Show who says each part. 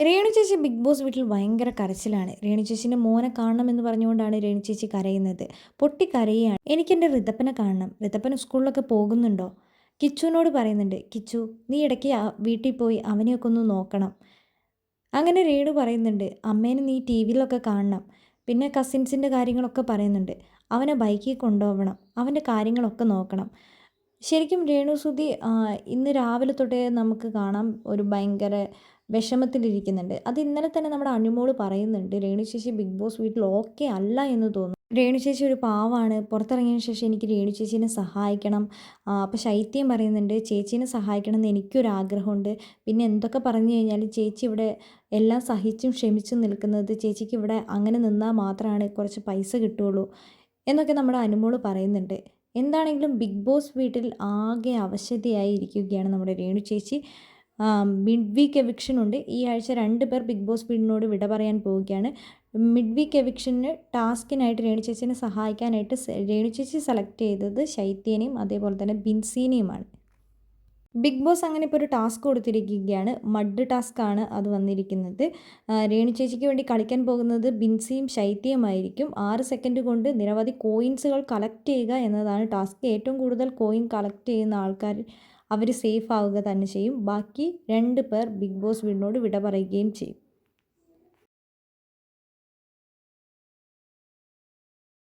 Speaker 1: രേണു ചേച്ചി big Boss വീട്ടിൽ ഭയങ്കര കരച്ചിലാണ്. രേണു ചേച്ചിന്റെ മോനെ കാണണം എന്ന് പറഞ്ഞുകൊണ്ടാണ് രേണു ചേച്ചി കരയുന്നത്. പൊട്ടി കരയുകയാണ്. എനിക്കെന്റെ ഋതപ്പനെ കാണണം. ഋതപ്പൻ സ്കൂളിലൊക്കെ പോകുന്നുണ്ടോ? കിച്ചുവിനോട് പറയുന്നുണ്ട്. കിച്ചു നീ ഇടയ്ക്ക് വീട്ടിൽ പോയി അവനെയൊക്കെ ഒന്ന് നോക്കണം. അങ്ങനെ രേണു പറയുന്നുണ്ട്. അമ്മേനെ നീ ടി വിയിലൊക്കെ കാണണം. പിന്നെ കസിൻസിന്റെ കാര്യങ്ങളൊക്കെ പറയുന്നുണ്ട്. അവനെ ബൈക്കിൽ കൊണ്ടുപോകണം അവന്റെ കാര്യങ്ങളൊക്കെ നോക്കണം. ശരിക്കും രേണു സുധി ഇന്ന് രാവിലെ തൊട്ടേ നമുക്ക് കാണാം ഒരു ഭയങ്കര വിഷമത്തിലിരിക്കുന്നുണ്ട്. അത് ഇന്നലെ തന്നെ നമ്മുടെ അനുമോൾ പറയുന്നുണ്ട് രേണു ചേച്ചി ബിഗ് ബോസ് വീട്ടിൽ ഓക്കെ അല്ല എന്ന് തോന്നുന്നു. രേണു ചേച്ചി ഒരു പാവാണ്. പുറത്തിറങ്ങിയതിന് ശേഷം എനിക്ക് രേണു ചേച്ചീനെ സഹായിക്കണം അപ്പോൾ ശൈത്യം പറയുന്നുണ്ട് ചേച്ചീനെ സഹായിക്കണം എന്ന് എനിക്കൊരാഗ്രഹമുണ്ട് പിന്നെ എന്തൊക്കെ പറഞ്ഞു കഴിഞ്ഞാൽ ചേച്ചി ഇവിടെ എല്ലാം സഹിച്ചും ക്ഷമിച്ചും നിൽക്കുന്നത് ചേച്ചിക്ക് ഇവിടെ അങ്ങനെ നിന്നാൽ മാത്രമാണ് കുറച്ച് പൈസ കിട്ടുകയുള്ളൂ. എന്നൊക്കെ നമ്മുടെ അനുമോൾ പറയുന്നുണ്ട്. എന്താണെങ്കിലും ബിഗ് ബോസ് വീട്ടിൽ ആകെ അവശതയായി ഇരിക്കുകയാണ് നമ്മുടെ രേണു ചേച്ചി മിഡ് വീക്ക് എവിക്ഷൻ ഉണ്ട് ഈ ആഴ്ച രണ്ട് പേർ ബിഗ് ബോസ് വീടിനോട് വിട പറയാൻ പോവുകയാണ്. മിഡ് വീക്ക് എവിക്ഷന് ടാസ്കിനായിട്ട് രേണു ചേച്ചിനെ സഹായിക്കാനായിട്ട് രേണു ചേച്ചി സെലക്ട് ചെയ്തത് ശൈത്യനെയും അതേപോലെ തന്നെ ബിൻസീനെയുമാണ്. ബിഗ് ബോസ് അങ്ങനെ ഇപ്പോൾ ഒരു ടാസ്ക് കൊടുത്തിരിക്കുകയാണ്. മഡ് ടാസ്ക് ആണ് അത് വന്നിരിക്കുന്നത്. രേണു ചേച്ചിക്ക് വേണ്ടി കളിക്കാൻ പോകുന്നത് ബിൻസിയും ശൈത്യമായിരിക്കും ആറ് സെക്കൻഡ് കൊണ്ട് നിരവധി കോയിൻസുകൾ കളക്ട് ചെയ്യുക എന്നതാണ് ടാസ്ക്. ഏറ്റവും കൂടുതൽ കോയിൻ കളക്ട് ചെയ്യുന്ന ആൾക്കാർ അവർ സേഫ് ആവുക തന്നെ ചെയ്യും. ബാക്കി രണ്ട് പേർ ബിഗ് ബോസ് വീടിനോട് വിട പറയുകയും ചെയ്യും.